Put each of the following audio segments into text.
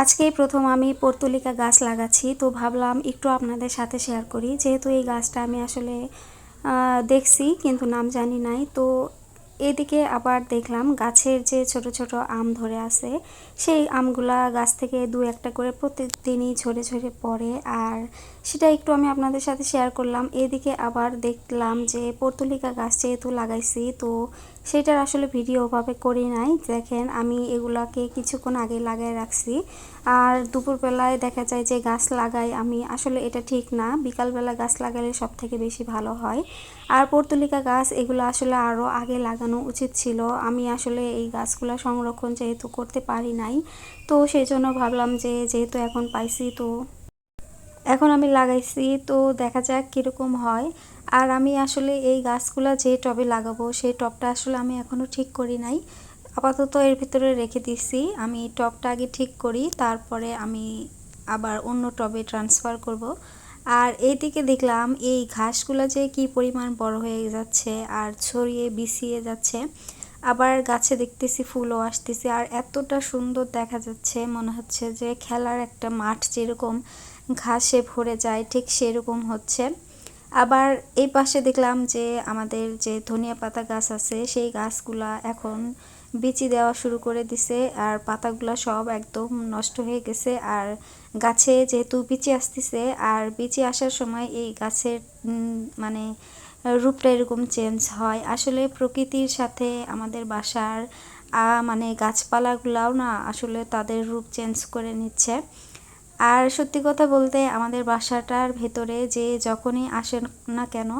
আজকেই প্রথম আমি পর্তুলিকা গাছ লাগাচ্ছি, তো ভাবলাম একটু আপনাদের সাথে শেয়ার করি। যেহেতু এই গাছটা আমি আসলে দেখছি কিন্তু নাম জানি নাই, তো এদিকে আবার দেখলাম গাছের যে ছোট ছোট আম ধরে আছে, সেই আমগুলা গাছ থেকে দু একটা করে প্রতিদিনই ঝরে ঝরে পড়ে। আর সেটা একটু আমি আপনাদের সাথে শেয়ার করলাম। এদিকে আবার দেখলাম যে পর্তুলিকা গাছ যেহেতু লাগাইছি, তো সেটার আসলে ভিডিও ওভাবে করি নাই। দেখেন, আমি এগুলাকে কিছুক্ষণ আগে লাগাই রাখছি। আর দুপুরবেলায় দেখা যায় যে গাছ লাগাই, আমি আসলে এটা ঠিক না। বিকালবেলা গাছ লাগালে সব থেকে বেশি ভালো হয়। আর পর্তুলিকা গাছ, এগুলো আসলে আরও আগে লাগানো উচিত ছিল। আমি আসলে এই গাছগুলো সংরক্ষণ যেহেতু করতে পারি নাই, তো সেই জন্য ভাবলাম যে যেহেতু এখন পাইছি, তো এখন আমি লাগাইছি, তো দেখা যাক কীরকম হয়। আর আমি আসলে এই গাছগুলা যে টবে লাগাবো, সেই টবটা আসলে আমি এখনও ঠিক করি নাই। আপাতত এর ভিতরে রেখে দিছি। আমি টবটা আগে ঠিক করি, তারপরে আমি আবার অন্য টবে ট্রান্সফার করব। আর এইদিকে দেখলাম এই ঘাসগুলো যে কি পরিমাণ বড় হয়ে যাচ্ছে আর ছড়িয়ে বিছিয়ে যাচ্ছে। আবার গাছে দেখতেছি ফুলও আসতেছে আর এতটা সুন্দর দেখা যাচ্ছে, মনে হচ্ছে যে খেলার একটা মাঠ যেরকম, ঘাসে ভরে যায়, ঠিক সেরকম হচ্ছে। আবার এই পাশে দেখলাম যে আমাদের যে ধনিয়া পাতা গাছ আছে, সেই গাছগুলা এখন বিচি দেওয়া শুরু করে দিছে আর পাতাগুলো সব একদম নষ্ট হয়ে গেছে। আর গাছে যেহেতু বিচি আসতেছে, আর বিচি আসার সময় এই গাছের মানে রূপটা এরকম চেঞ্জ হয়। আসলে প্রকৃতির সাথে আমাদের বাসার মানে গাছপালাগুলাও না আসলে তাদের রূপ চেঞ্জ করে নিচ্ছে। আর সত্যি কথা বলতে আমাদের বাসাটার ভেতরে যে যখনই আসেন না কেন,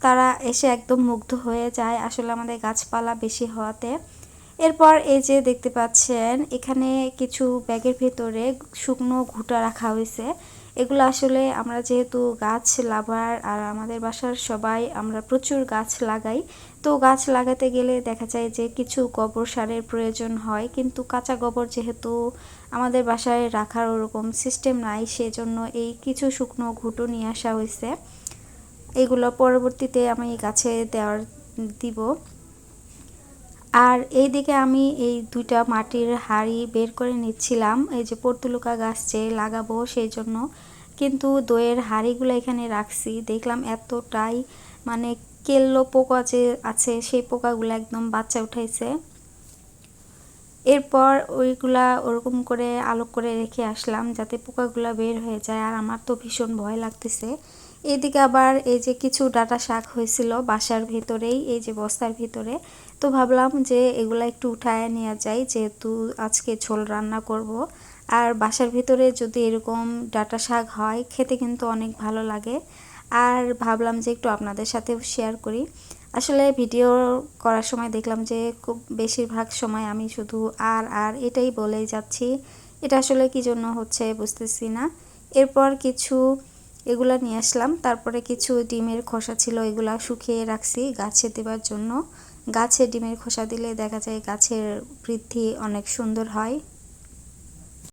তারা এসে একদম মুগ্ধ হয়ে যায় আসলে আমাদের গাছপালা বেশি হওয়াতে। এরপর এই যে দেখতে পাচ্ছেন, এখানে কিছু ব্যাগের ভেতরে শুকনো ঘুটা রাখা হয়েছে। এগুলো আসলে আমরা যেহেতু গাছ লাভার আর আমাদের বাসার সবাই আমরা প্রচুর গাছ লাগাই, তো গাছ লাগাতে গেলে দেখা যায় যে কিছু গোবর সারের প্রয়োজন হয়, কিন্তু কাঁচা গোবর যেহেতু আমাদের বাসায় রাখার ওরকম সিস্টেম নাই, সেজন্য এই কিছু শুকনো ঘুঁটো নিয়ে আসা হয়েছে। এগুলো পরবর্তীতে আমি গাছে দেওয়ার দিব। আর এইদিকে আমি এই দুইটা মাটির হাড়ি বের করে নিচ্ছিলাম। এই যে পর্তুলুকা গাছ যে লাগাবো সেই জন্য। কিন্তু দইয়ের হাঁড়িগুলো এখানে রাখছি। দেখলাম এতটাই মানে কেল্লো পোকা যে আছে, সেই পোকাগুলো একদম বাচ্চা উঠাইছে। এরপর ওইগুলা ওরকম করে আলোক করে রেখে আসলাম যাতে পোকাগুলা বের হয়ে যায়। আর আমার তো ভীষণ ভয় লাগতেছে। এদিকে আবার এই যে কিছু ডাটা শাক হয়েছিল বাসার ভিতরেই, এই যে বস্তার ভিতরে, তো ভাবলাম যে এগুলা একটু উঠায় নেওয়া যায় যেহেতু আজকে ঝোল রান্না করব। আর বাসার ভিতরে যদি এরকম ডাটা শাক হয়, খেতে কিন্তু অনেক ভালো লাগে। আর ভাবলাম যে একটু আপনাদের সাথে শেয়ার করি। আসলে ভিডিও করার সময় দেখলাম যে খুব বেশিরভাগ সময় আমি শুধু আর আর এটাই বলেই যাচ্ছি। এটা আসলে কি জন্য হচ্ছে বুঝতেছি না। এরপর কিছু এগুলা নিয়ে আসলাম। তারপরে কিছু ডিমের খোসা ছিল, এগুলা শুকিয়ে রাখছি গাছে দেবার জন্য। গাছে ডিমের খোসা দিলে দেখা যায় গাছের বৃদ্ধি অনেক সুন্দর হয়।